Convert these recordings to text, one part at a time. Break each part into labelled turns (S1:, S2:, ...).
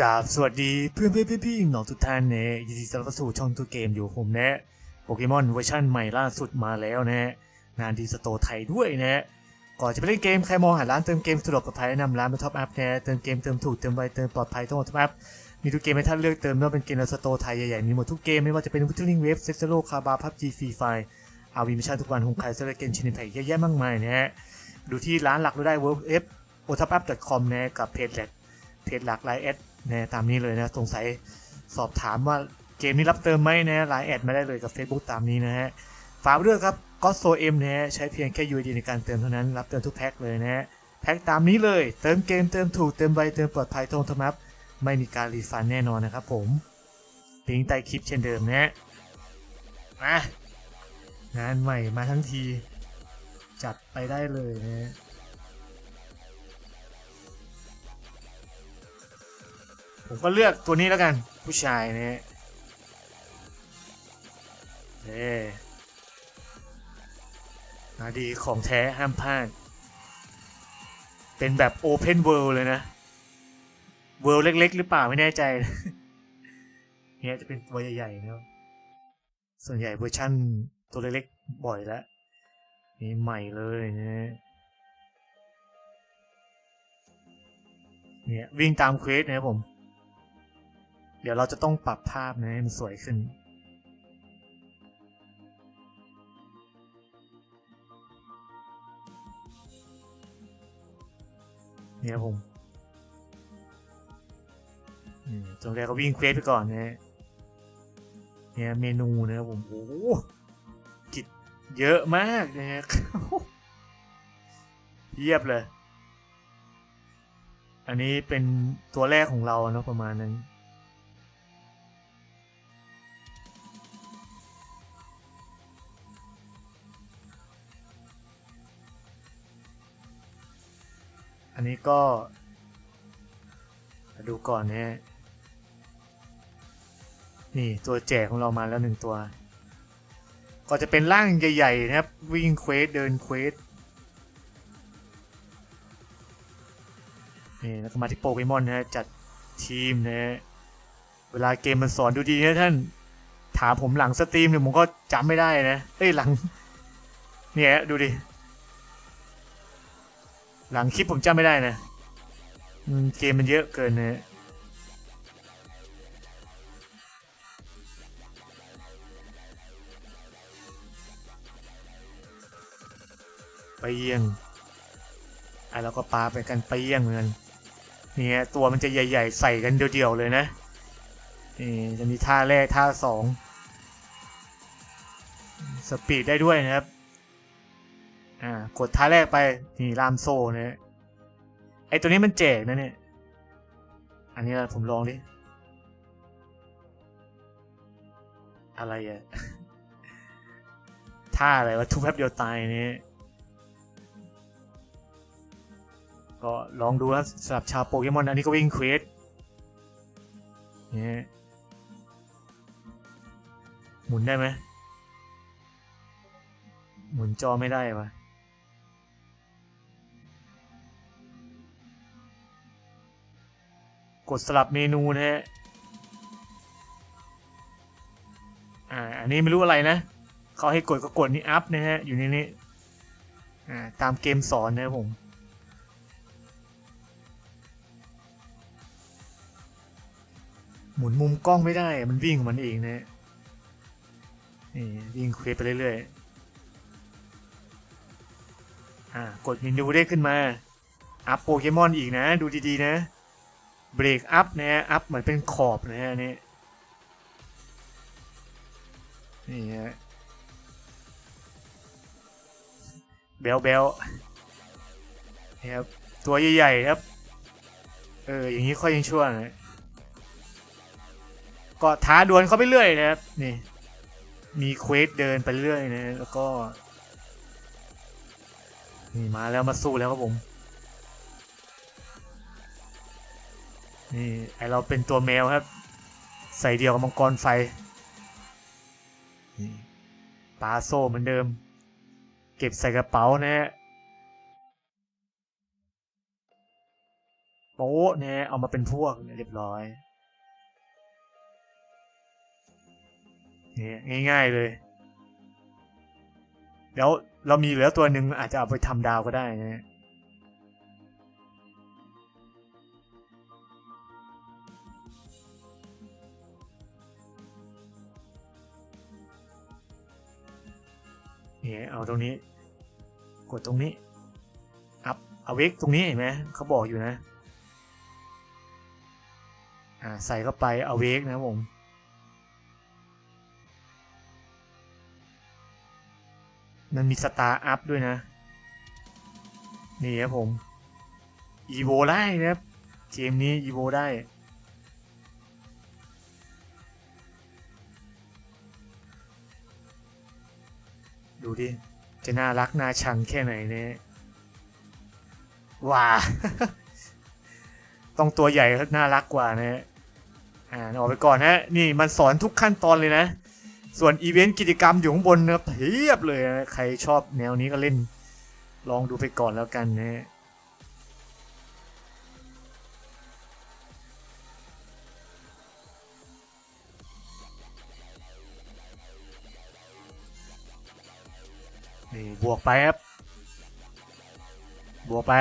S1: กราบสวัสดีเพื่อนเพื่อนพี่พี่น้องทุกท่านเนะยินดีต้อนรับสู่ช่องตัวเกมอยู่ผมนะ โปเกมอนเวอร์ชันใหม่ล่าสุดมาแล้วนะงานดีสโตร์ไทยด้วยนะ ก่อนจะไปเล่นเกมใครมองหาร้านเติมเกมสะดวกปลอดภัยแนะนำร้านมาท็อปอัพนะเติมเกมเติมถูกเติมไวเติมปลอดภัยต้องท็อปอัพมีทุกเกมให้ท่านเลือกเติมไม่ว่าเป็นเกมในสโตร์ไทยใหญ่ๆมีหมดทุกเกมไม่ว่าจะเป็นวิลิงเวฟเซ็กซ์โลคาบาพับจีฟรีไฟอาวีมิชชั่นทุกวันของใครเซเลเกนชินิไทยเยอะแยะมากมายนะฮะดูที่ร้านหลักเราได้เวิร์กเอฟโอทับอัพ .com นะกับเพจแหลกเพจหลักไลน์แอด นะตามนี้เลยนะสงสัยสอบถามว่าเกมนี้รับเติมไหมนะไลน์แอดมาได้เลยกับ Facebook ตามนี้นะฮะฝากไว้ด้วยครับก็โซเอ็มนะฮะใช้เพียงแค่ UID ในการเติมเท่านั้นรับเติมทุกแพ็คเลยนะฮะแพ็คตามนี้เลย เติมเกมเติมถูกเติมไวเติมปลอดภัยตรงทมับไม่มีการรีฟันแน่นอนนะครับผมลิงก์ใต้คลิปเช่นเดิมนะฮะงานใหม่มาทั้งที จัดไปได้เลยนะ ผมก็เลือกตัวนี้แล้วกัน ผู้ชายเนี่ยเอ้มาดีของแท้ห้ามพลาด เป็นแบบ Open World เลยนะ World เล็ก ๆ หรือเปล่าไม่แน่ใจเนี่ยจะเป็นตัวใหญ่ๆนะครับส่วนใหญ่เวอร์ชั่นตัวเล็กๆบ่อยแล้วนี่ใหม่เลยนะเนี่ยวิ่งตามเควสนะครับผม เดี๋ยวเราจะต้องปรับภาพนะให้มันสวยขึ้น เนี่ยผมตรงแรกก็วิ่งเควสไปก่อนนะ เนี่ยเมนูนะครับผม โอ้โหกิจเยอะมากนะฮะเยียบเลย อันนี้เป็นตัวแรกของเราเนาะประมาณนั้น อันนี้ก็ ดูก่อนนะฮะนี่ตัวแจกของเรามาแล้วหนึ่งตัว ก็จะเป็นร่างใหญ่ๆนะครับ วิ่งเควสเดินเควสนี่แล้วก็มาที่โปเกมอนนะฮะจัดทีมนะฮะเวลาเกมมันสอนดูดีนะท่าน ถามผมหลังสตรีมเนี่ยผมก็จำไม่ได้นะเอ้ยหลัง เนี่ยดูดิ หลังคลิปผมจำไม่ได้นะอืมเกมมันเยอะเกินนะไปเยี่ยงอะแล้วก็ปาไปกันไปเยี่ยงเหมือนกันเนี่ยตัวมันจะใหญ่ ๆ ใส่กันเดียวๆเลยนะนี่จะมีท่าแรกท่าสองสปีดได้ด้วยนะครับ อ่ากดท่าแรกไปนี่ลามโซ่นะไอตัวนี้มันแจกนะเนี่ย อันนี้ผมลองดิ อะไรอะท่าอะไรวะทุบแป๊บเดียวตายเนี่ยก็ลองดูนะสำหรับชาวโปเกมอนอันนี้ก็วิ่งเควสเนี่ยหมุนได้ไหมหมุนจอไม่ได้วะ กดสลับเมนูนะฮะอ่าอันนี้ไม่รู้อะไรนะเขาให้กดก็กดนี่อัพนะฮะอยู่ในนี้อ่าตามเกมสอนนะผมหมุนมุมกล้องไม่ได้ มันวิ่งของมันเองนะฮะนี่วิ่งเควสไปเรื่อยๆ อ่า กดเมนูได้ขึ้นมา อัพโปเกมอนอีกนะ ดูดีๆนะ เบรกอัพนะฮะอัพเหมือนเป็นขอบนะฮะนี่นี่ฮะเบลเบลนี่ครับตัวใหญ่ๆครับ เอออย่างนี้ค่อยยังชั่วนะก็ท้าดวลเข้าไปเรื่อยนะครับ นี่ มีเควสเดินไปเรื่อยนะ แล้วก็ นี่มาแล้วมาสู้แล้วครับผม นี่ไอเราเป็นตัวแมวครับ ใส่เดียวกับมังกรไฟปลาโซ่เหมือนเดิม เก็บใส่กระเป๋านะฮะโป๊ะเนี่ยเอามาเป็นพวกเนี่ยเรียบร้อยเนี่ยง่าย ๆเลย เดี๋ยวเรามีเหลือตัวหนึ่งอาจจะเอาไปทำดาวก็ได้นะ นี่เอาตรงนี้ กดตรงนี้ อัพเอาเวกตรงนี้เห็นไหมเขาบอกอยู่นะอ่าใส่เข้าไปเอาเวกนะผมมันมีสตาร์อัพด้วยนะ นี่ครับผม อีโวได้นะครับ เกมนี้อีโวได้ ดูดิ จะน่ารักน่าชังแค่ไหนเนี่ยว้าต้องตัวใหญ่น่ารักกว่านะฮะอ่าออกไปก่อนฮะ นี่มันสอนทุกขั้นตอนเลยนะ ส่วนอีเวนต์กิจกรรมอยู่ข้างบนนะครับเพียบเลยนะใครชอบแนวนี้ก็เล่น ลองดูไปก่อนแล้วกันนะฮะ นี่บวกไปครับ บวกไป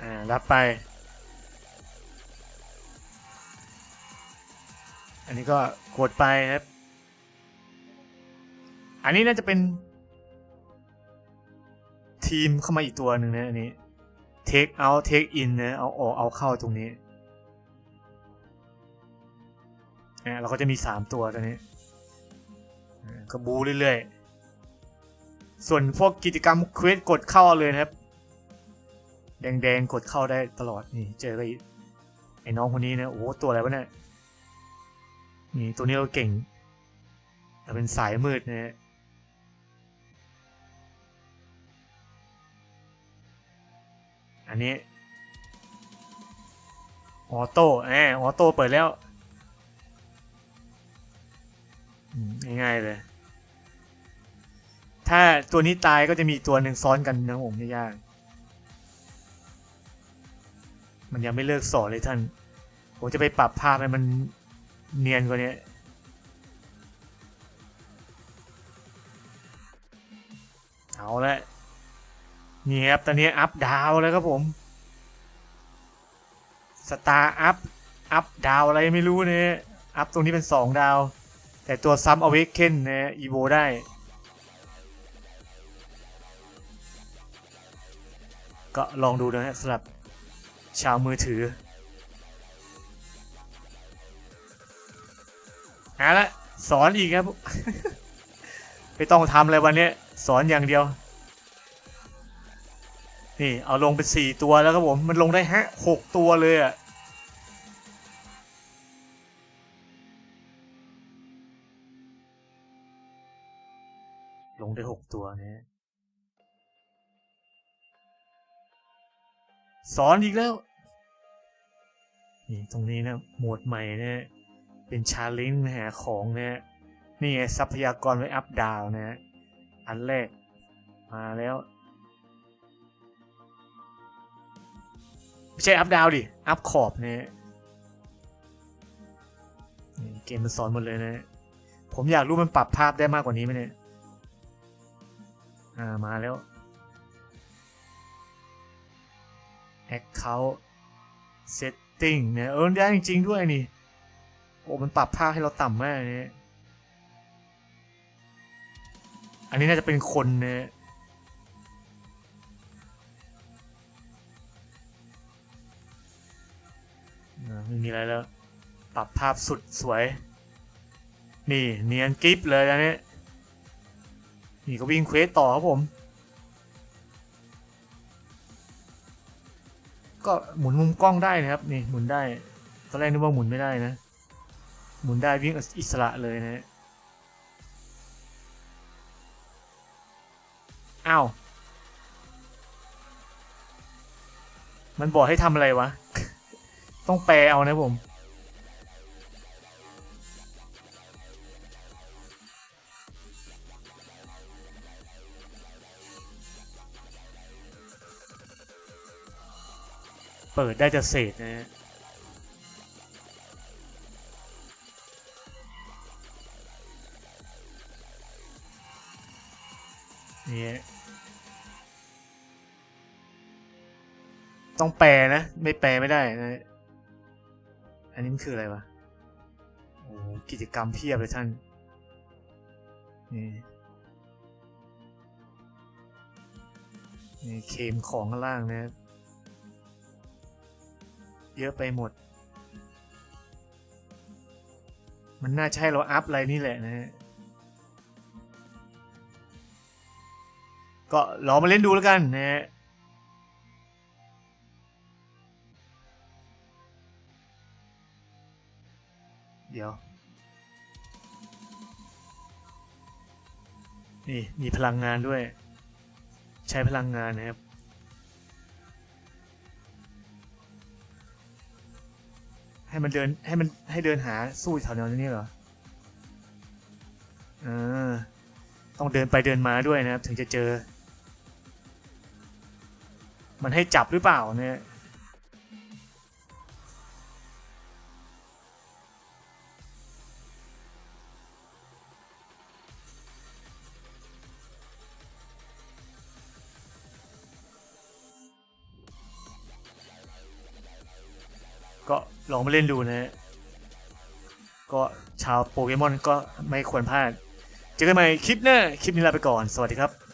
S1: อ่า รับไป อันนี้ก็กดไปครับ อันนี้น่าจะเป็นทีมเข้ามาอีกตัวหนึ่งนะอันนี้ take out take in นะเอาออกเอาเข้าตรงนี้อ่าเราก็จะมีสามตัวตัวนี้ก็บูเรื่อยๆ ส่วนพวกกิจกรรมเควสกดเข้าเลยนะครับ แดงๆ กดเข้าได้ตลอดนี่เจอไปไอ้น้องคนนี้นะโอ้ตัวอะไรวะเนี่ยนี่ตัวนี้เราเก่งแต่เป็นสายมืดนะฮะ อันนี้ออโต้แอบออโต้เปิดแล้วง่ายๆเลย ถ้าตัวนี้ตายก็จะมีตัวหนึ่งซ้อนกันนะผมไม่ยากมันยังไม่เลิกสอนเลยท่าน ผมจะไปปรับภาพให้มันเนียนกว่านี้เอาละ นี่ครับ ตอนนี้อัพดาวแล้วครับผม สตาร์อัพ อัพดาวอะไรไม่รู้เนี่ยอัพตรงนี้เป็น 2 ดาว แต่ตัวซ้ำเอาเวกเคนเนะอีโวได้ก็ลองดูนะฮะสำหรับชาวมือถือเอาละสอนอีกครับ ไม่ต้องทำอะไรวันนี้ สอนอย่างเดียว นี่เอาลงเป็นสี่ตัวแล้วครับผม มันลงได้ฮะหกตัวเลยอะลงได้หกตัวเนี่ยสอนอีกแล้ว นี่ตรงนี้นะโหมดใหม่เนี่ยเป็นชาเลนจ์หาของเนี่ยนี่ไงทรัพยากรไว้อัพดาวนะฮะอันแรกมาแล้ว ไม่ใช่อัพดาวดิ อัพขอบเนี่ยเกมมันสอนหมดเลยนะ ผมอยากรู้มันปรับภาพได้มากกว่านี้ไหมเนี่ย อ่ามาแล้ว Account Setting เนี่ยเออได้จริง ๆ ด้วยนี่ โอ้มันปรับภาพให้เราต่ำมากเนี่ยอันนี้น่าจะเป็นคนเนี่ย ไม่มีอะไรแล้ว ปรับภาพสุดสวย นี่เนียนกริฟเลยอันนี้ นี่ก็วิ่งเควสต่อครับผม ก็หมุนมุมกล้องได้นะครับ นี่หมุนได้ ตอนแรกนึกว่าหมุนไม่ได้นะ หมุนได้วิ่งอิสระเลยนะอ้าว มันบอกให้ทำอะไรวะ ต้องแปลเอานะผม เปิดได้จะเสร็จนะนี่ต้องแปลนะ ไม่แปลไม่ได้นะ อันนี้มันคืออะไรวะ โอ้กิจกรรมเพียบเลยท่าน นี่ นี่เคมของข้างล่างนะเยอะไปหมด มันน่าใช่เราอัพอะไรนี่แหละนะฮะก็ลองมาเล่นดูแล้วกันนะฮะ นี่มีพลังงานด้วย ใช้พลังงานนะครับ ให้มันเดินให้มันให้เดินหาสู้แถวแนวนี้เหรออ่าต้องเดินไปเดินมาด้วยนะครับ ถึงจะเจอ มันให้จับหรือเปล่าเนี่ย ก็ลองมาเล่นดูนะฮะก็ชาวโปเกมอนก็ไม่ควรพลาด เจอกันใหม่คลิปหน้า คลิปนี้ลาไปก่อน สวัสดีครับ